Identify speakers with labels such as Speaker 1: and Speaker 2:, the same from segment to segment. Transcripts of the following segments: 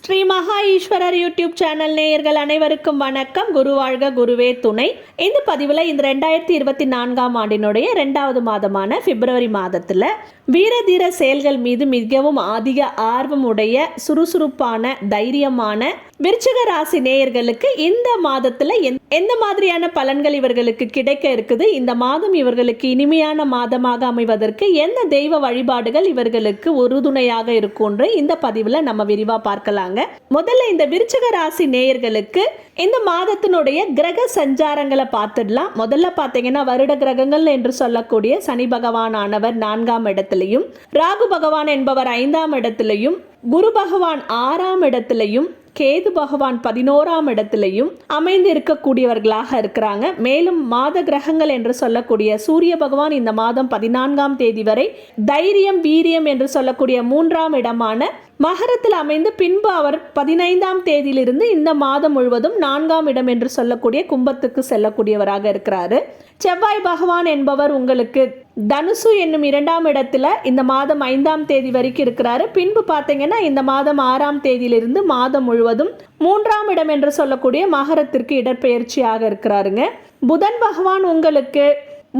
Speaker 1: ஸ்ரீ மகா Eswarar YouTube channel நேயர்கள் அனைவருக்கும் வணக்கம். குரு வாழ்க குருவே துணை. இந்த பதிவில் இந்த ரெண்டாயிரத்தி இருபத்தி நான்காம் ஆண்டினுடைய ரெண்டாவது மாதமான பிப்ரவரி மாதத்தில் வீரதீர செயல்கள் மீது மிகவும் அதிக ஆர்வம் உடைய சுறுசுறுப்பான தைரியமான விருச்சிக ராசி நேயர்களுக்கு இந்த மாதத்தில் எந்- எந்த மாதிரியான பலன்கள் இவர்களுக்கு கிடைக்க இருக்குது? இந்த மாதம் இவர்களுக்கு இனிமையான மாதமாக அமைவதற்கு என்ன தெய்வ வழிபாடுகள் இவர்களுக்கு உறுதுணையாக இருக்கும்ன்று இந்த பதிவில் நம்ம விரிவாக பார்க்கலாம். சொல்றாங்க முதல்ல இந்த விருச்சக ராசி நேயர்களுக்கு இந்த மாதத்தினுடைய கிரக சஞ்சாரங்களை பார்த்துடலாம். முதல்ல பார்த்தீங்கன்னா வருட கிரகங்கள் என்று சொல்லக்கூடிய சனி பகவான் ஆனவர் நான்காம் இடத்திலையும் ராகு பகவான் என்பவர் ஐந்தாம் இடத்திலையும் குரு பகவான் ஆறாம் இடத்திலையும் கேது பகவான் பதினோராம் இடத்திலையும் அமைந்து இருக்கக்கூடியவர்களாக இருக்கிறாங்க. மேலும் மாத கிரகங்கள் என்று சொல்லக்கூடிய சூரிய பகவான் இந்த மாதம் பதினான்காம் தேதி வரை தைரியம் வீரியம் என்று சொல்லக்கூடிய மூன்றாம் இடமான மகரத்தில் அமைந்து பின்பு அவர் பதினைந்தாம் தேதியிலிருந்து இந்த மாதம் முழுவதும் நான்காம் இடம் என்று சொல்லக்கூடிய கும்பத்துக்கு செல்லக்கூடியவராக இருக்கிறாரு. செவ்வாய் பகவான் என்பவர் உங்களுக்கு தனுசு என்னும் இரண்டாம் இடத்துல இந்த மாதம் ஐந்தாம் தேதி வரைக்கும் இருக்கிறாரு. பின்பு பார்த்தீங்கன்னா இந்த மாதம் ஆறாம் தேதியிலிருந்து மாதம் முழுவதும் மூன்றாம் இடம் என்று சொல்லக்கூடிய மகரத்திற்கு இடற்பெயர்ச்சியாக இருக்கிறாருங்க. புதன் பகவான் உங்களுக்கு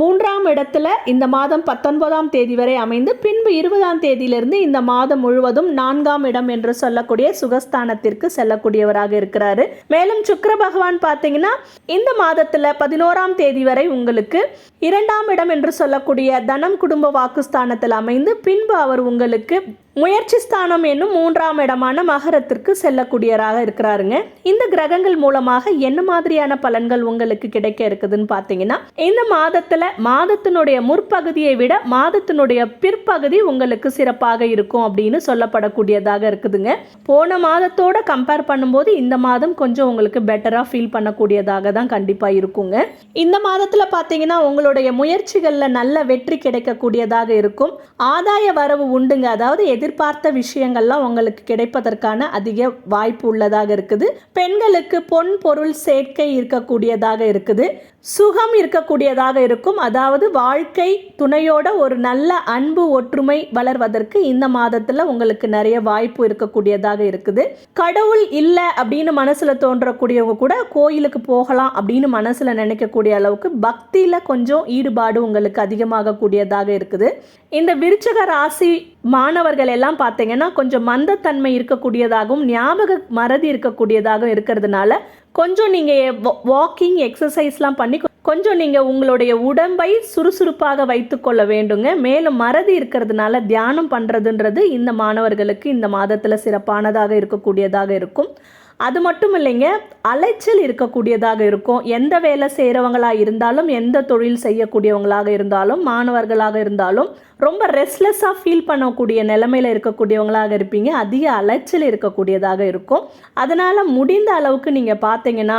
Speaker 1: மூன்றாம் இடத்துல இந்த மாதம் பத்தொன்பதாம் தேதி வரை அமைந்து பின்பு இருபதாம் தேதியிலிருந்து இந்த மாதம் முழுவதும் நான்காம் இடம் என்று சொல்லக்கூடிய சுகஸ்தானத்திற்கு செல்லக்கூடியவராக இருக்கிறாரு. மேலும் சுக்கர பகவான் பார்த்தீங்கன்னா இந்த மாதத்துல பதினோராம் தேதி வரை உங்களுக்கு இரண்டாம் இடம் என்று சொல்லக்கூடிய தனம் குடும்ப வாக்குஸ்தானத்தில் அமைந்து பின்பு அவர் உங்களுக்கு முயற்சி ஸ்தானம் என்னும் மூன்றாம் இடமான மகரத்திற்கு செல்லக்கூடியவராக இருக்கிறாருங்க. இந்த கிரகங்கள் மூலமாக என்ன மாதிரியான பலன்கள் உங்களுக்கு கிடைக்க இருக்குதுன்னு பார்த்தீங்கன்னா இந்த மாதத்துல மாதத்தினுடைய முற்பகுதியை விட மாதத்தினுடைய பிற்பகுதி உங்களுக்கு சிறப்பாக இருக்கும் அப்படின்னு சொல்லப்படக்கூடியதாக இருக்குதுங்க. போன மாதத்தோட கம்பேர் பண்ணும்போது இந்த மாதம் கொஞ்சம் உங்களுக்கு பெட்டரா ஃபீல் பண்ணக்கூடியதாக தான் கண்டிப்பா இருக்குங்க. இந்த மாதத்துல பார்த்தீங்கன்னா உங்களோட உங்களுடைய முயற்சிகள்ல நல்ல வெற்றி கிடைக்கக்கூடியதாக இருக்கும். ஆதாய வரவு உண்டுங்க. அதாவது எதிர்பார்த்த விஷயங்கள்லாம் உங்களுக்கு கிடைப்பதற்கான அதிக வாய்ப்பு உள்ளதாக இருக்குது. பெண்களுக்கு பொன் பொருள் சேர்க்கை இருக்கக்கூடியதாக இருக்குது. சுகம் இருக்கக்கூடியதாக இருக்கும். அதாவது வாழ்க்கை துணையோட ஒரு நல்ல அன்பு ஒற்றுமை வளர்வதற்கு இந்த மாதத்தில் உங்களுக்கு நிறைய வாய்ப்பு இருக்கக்கூடியதாக இருக்குது. கடவுள் இல்லை அப்படின்னு மனசில் தோன்றக்கூடியவங்க கூட கோயிலுக்கு போகலாம் அப்படின்னு மனசில் நினைக்கக்கூடிய அளவுக்கு பக்தியில் கொஞ்சம் ஈடுபாடு உங்களுக்கு அதிகமாக கூடியதாக இருக்குது. இந்த விருச்சக ராசி மாணவர்கள் எல்லாம் பார்த்தீங்கன்னா கொஞ்சம் மந்தத்தன்மை இருக்கக்கூடியதாகவும் ஞாபக மறதி இருக்கக்கூடியதாகவும் இருக்கிறதுனால கொஞ்சம் நீங்கள் வாக்கிங் எக்ஸசைஸ்லாம் பண்ணி கொஞ்சம் நீங்கள் உங்களுடைய உடம்பை சுறுசுறுப்பாக வைத்துக்கொள்ள வேண்டுங்க. மேலும் மறதி இருக்கிறதுனால தியானம் பண்ணுறதுன்றது இந்த மாணவர்களுக்கு இந்த மாதத்தில் சிறப்பானதாக இருக்கக்கூடியதாக இருக்கும். அது மட்டும் இல்லைங்க அலைச்சல் இருக்கக்கூடியதாக இருக்கும். எந்த வேலை செய்கிறவங்களாக இருந்தாலும் எந்த தொழில் செய்யக்கூடியவங்களாக இருந்தாலும் மாணவர்களாக இருந்தாலும் ரொம்ப ரெஸ்ட்லெஸ்ஸாக ஃபீல் பண்ணக்கூடிய நிலமையில் இருக்கக்கூடியவங்களாக இருப்பீங்க. அதிக அலைச்சல் இருக்கக்கூடியதாக இருக்கும். அதனால் முடிந்த அளவுக்கு நீங்கள் பார்த்தீங்கன்னா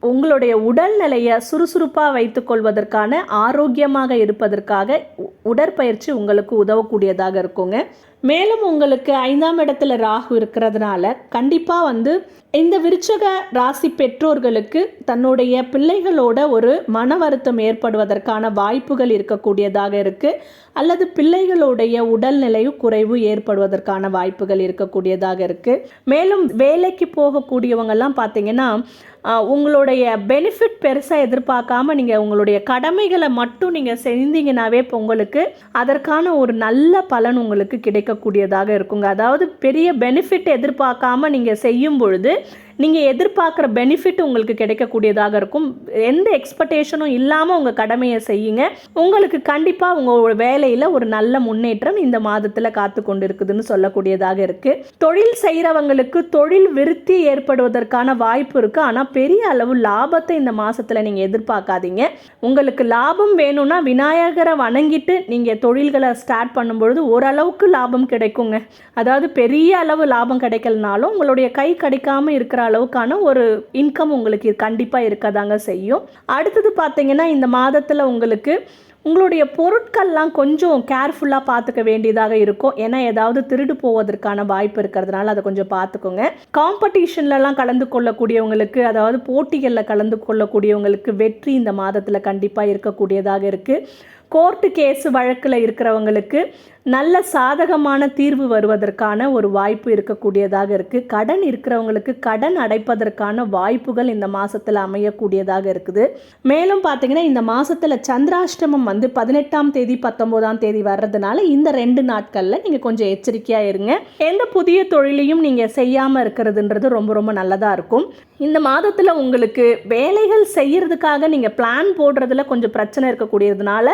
Speaker 1: உங்களுடைய உடல்நிலையை சுறுசுறுப்பாக வைத்துக்கொள்வதற்கான ஆரோக்கியமாக இருப்பதற்காக உ- உடற்பயிற்சி உங்களுக்கு உதவக்கூடியதாக இருக்குங்க. மேலும் உங்களுக்கு ஐந்தாம் இடத்துல ராகு இருக்கிறதுனால கண்டிப்பாக வந்து இந்த விருச்சக ராசி பெற்றோர்களுக்கு தன்னுடைய பிள்ளைகளோட ஒரு மன வருத்தம் ஏற்படுவதற்கான வாய்ப்புகள் இருக்கக்கூடியதாக இருக்குது அல்லது பிள்ளைகளுடைய உடல்நிலை குறைவு ஏற்படுவதற்கான வாய்ப்புகள் இருக்கக்கூடியதாக இருக்குது மேலும் வேலைக்கு போகக்கூடியவங்கெல்லாம் பார்த்தீங்கன்னா உங்களுடைய பெனிஃபிட் பெருசாக எதிர்பார்க்காம நீங்கள் உங்களுடைய கடமைகளை மட்டும் நீங்கள் செஞ்சீங்கன்னாவே உங்களுக்கு அதற்கான ஒரு நல்ல பலன் உங்களுக்கு கிடைக்கும். கிடைக்கக்கூடியதாக இருக்குங்க. அதாவது பெரிய பெனிஃபிட் எதிர்பார்க்காம நீங்கள் செய்யும் பொழுது நீங்கள் எதிர்பார்க்குற பெனிஃபிட் உங்களுக்கு கிடைக்கக்கூடியதாக இருக்கும். எந்த எக்ஸ்பெக்டேஷனும் இல்லாமல் உங்கள் கடமையை செய்யுங்க. உங்களுக்கு கண்டிப்பாக உங்கள் வேலையில் ஒரு நல்ல முன்னேற்றம் இந்த மாதத்தில் காத்து கொண்டு இருக்குதுன்னு சொல்லக்கூடியதாக இருக்குது தொழில் செய்கிறவங்களுக்கு தொழில் விருத்தி ஏற்படுவதற்கான வாய்ப்பு இருக்குது ஆனால் பெரிய அளவு லாபத்தை இந்த மாதத்தில் நீங்கள் எதிர்பார்க்காதீங்க. உங்களுக்கு லாபம் வேணும்னா விநாயகரை வணங்கிட்டு நீங்கள் தொழில்களை ஸ்டார்ட் பண்ணும்பொழுது ஓரளவுக்கு லாபம் கிடைக்குங்க. அதாவது பெரிய அளவு லாபம் கிடைக்கலனாலும் உங்களுடைய கை கிடைக்காம இருக்கிற அளவுக்கான ஒரு இன்கம் உங்களுக்கு கண்டிப்பாக இருக்கதாங்க செய்யும். அடுத்தது பார்த்தீங்கன்னா இந்த மாதத்தில் உங்களுக்கு உங்களுடைய பொருட்கள்லாம் கொஞ்சம் கேர்ஃபுல்லாக பார்த்துக்க வேண்டியதாக இருக்கும். ஏன்னா ஏதாவது திருடு போவதற்கான வாய்ப்பு இருக்கிறதுனால அதை கொஞ்சம் பார்த்துக்கோங்க காம்படிஷன்லலாம் கலந்து கொள்ளக்கூடியவங்களுக்கு அதாவது போட்டிகளில் கலந்து கொள்ளக்கூடியவங்களுக்கு வெற்றி இந்த மாதத்தில் கண்டிப்பாக இருக்கக்கூடியதாக இருக்குது கோர்ட்டு கேஸ் வழக்கில் இருக்கிறவங்களுக்கு நல்ல சாதகமான தீர்வு வருவதற்கான ஒரு வாய்ப்பு இருக்கக்கூடியதாக இருக்குது கடன் இருக்கிறவங்களுக்கு கடன் அடைப்பதற்கான வாய்ப்புகள் இந்த மாதத்தில் அமையக்கூடியதாக இருக்குது. மேலும் பார்த்தீங்கன்னா இந்த மாதத்தில் சந்திராஷ்டமம் வந்து பதினெட்டாம் தேதி பத்தொம்போதாம் தேதி வர்றதுனால இந்த ரெண்டு நாட்களில் நீங்கள் கொஞ்சம் எச்சரிக்கையாக இருங்க. எந்த புதிய தொழிலையும் நீங்கள் செய்யாமல் இருக்கிறதுன்றது ரொம்ப ரொம்ப நல்லதாக இருக்கும். இந்த மாதத்தில் உங்களுக்கு வேலைகள் செய்யறதுக்காக நீங்கள் பிளான் போடுறதுல கொஞ்சம் பிரச்சனை இருக்கக்கூடியதுனால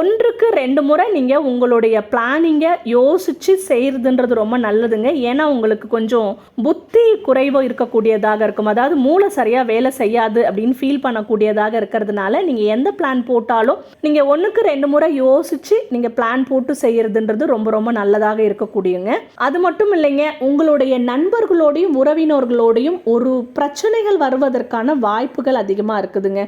Speaker 1: ஒன்றுக்கு ரெண்டு முறை நீங்கள் உங்களுடைய நீங்கள் யோசித்து செய்கிறதுன்றது ரொம்ப நல்லதுங்க. ஏன்னா உங்களுக்கு கொஞ்சம் புத்தி குறைவோ இருக்கக்கூடியதாக இருக்கும். அதாவது மூளை சரியாக வேலை செய்யாது அப்படின்னு ஃபீல் பண்ணக்கூடியதாக இருக்கிறதுனால நீங்கள் எந்த பிளான் போட்டாலும் நீங்கள் ஒன்றுக்கு ரெண்டு முறை யோசித்து நீங்கள் பிளான் போட்டு செய்கிறதுன்றது ரொம்ப ரொம்ப நல்லதாக இருக்கக்கூடியங்க. அது மட்டும் இல்லைங்க உங்களுடைய நண்பர்களோடையும் உறவினர்களோடையும் ஒரு பிரச்சனைகள் வருவதற்கான வாய்ப்புகள் அதிகமாக இருக்குதுங்க.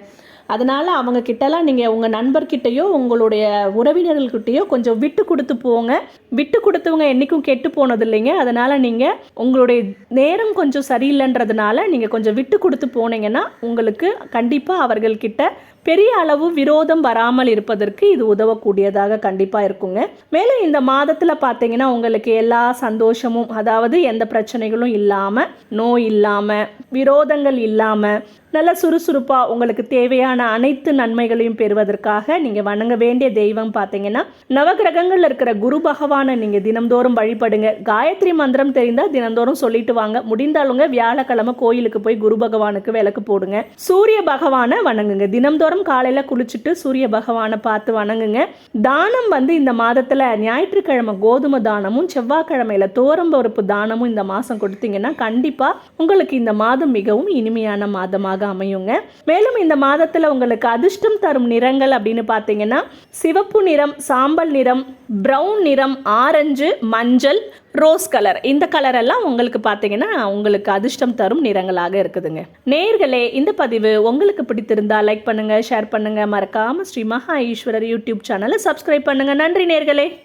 Speaker 1: அதனால் அவங்க கிட்டலாம் நீங்கள் உங்கள் நண்பர்கிட்டயோ உங்களுடைய உறவினர்கள்கிட்டயோ கொஞ்சம் விட்டு கொடுத்து போங்க. விட்டு கொடுத்தவங்க என்றைக்கும் கெட்டு போனது இல்லைங்க அதனால் நீங்கள் உங்களுடைய நேரம் கொஞ்சம் சரியில்லைன்றதுனால நீங்கள் கொஞ்சம் விட்டு கொடுத்து போனீங்கன்னா உங்களுக்கு கண்டிப்பாக அவர்கள்கிட்ட பெரிய அளவு விரோதம் வராமல் இருப்பதற்கு இது உதவக்கூடியதாக கண்டிப்பாக இருக்குங்க. மேலும் இந்த மாதத்தில் பார்த்தீங்கன்னா உங்களுக்கு எல்லா சந்தோஷமும் அதாவது எந்த பிரச்சனைகளும் இல்லாமல் நோய் இல்லாமல் விரோதங்கள் இல்லாமல் நல்ல சுறுசுறுப்பாக உங்களுக்கு தேவையான அனைத்து நன்மைகளையும் பெறுவதற்காக நீங்கள் வணங்க வேண்டிய தெய்வம் பார்த்தீங்கன்னா நவகிரகங்களில் இருக்கிற குரு பகவானை நீங்கள் தினம்தோறும் வழிபடுங்க. காயத்ரி மந்திரம் தெரிந்தால் தினந்தோறும் சொல்லிட்டு வாங்க. முடிந்தாலுங்க வியாழக்கிழமை கோயிலுக்கு போய் குரு பகவானுக்கு விளக்கு போடுங்க. சூரிய பகவானை வணங்குங்க. தினந்தோறும் தினம்தோறும் காலையில் குளிச்சுட்டு சூரிய பகவானை பார்த்து வணங்குங்க. தானம் வந்து இந்த மாதத்தில் ஞாயிற்றுக்கிழமை கோதுமை தானமும் செவ்வாய்க்கிழமையில தோரம்பருப்பு தானமும் இந்த மாதம் கொடுத்தீங்கன்னா கண்டிப்பாக உங்களுக்கு இந்த மாதம் மிகவும் இனிமையான மாதமாக அமையுங்க. மேலும் இந்த மாதத்தில் உங்களுக்கு அதிர்ஷ்டம் தரும் நிறங்கள் அப்படின்னு பார்த்தீங்கன்னா சிவப்பு நிறம் சாம்பல் நிறம் ப்ரௌன் நிறம் ஆரஞ்சு மஞ்சள் ரோஸ் கலர் இந்த கலர் எல்லாம் உங்களுக்கு பார்த்தீங்கன்னா உங்களுக்கு அதிர்ஷ்டம் தரும் நிறங்களாக இருக்குதுங்க. நேர்களே இந்த பதிவு உங்களுக்கு பிடித்திருந்தா லைக் பண்ணுங்கள் ஷேர் பண்ணுங்க. மறக்காம ஸ்ரீ மகா ஈஸ்வரர் யூடியூப் சேனலை சப்ஸ்கிரைப் பண்ணுங்க. நன்றி நேர்களே.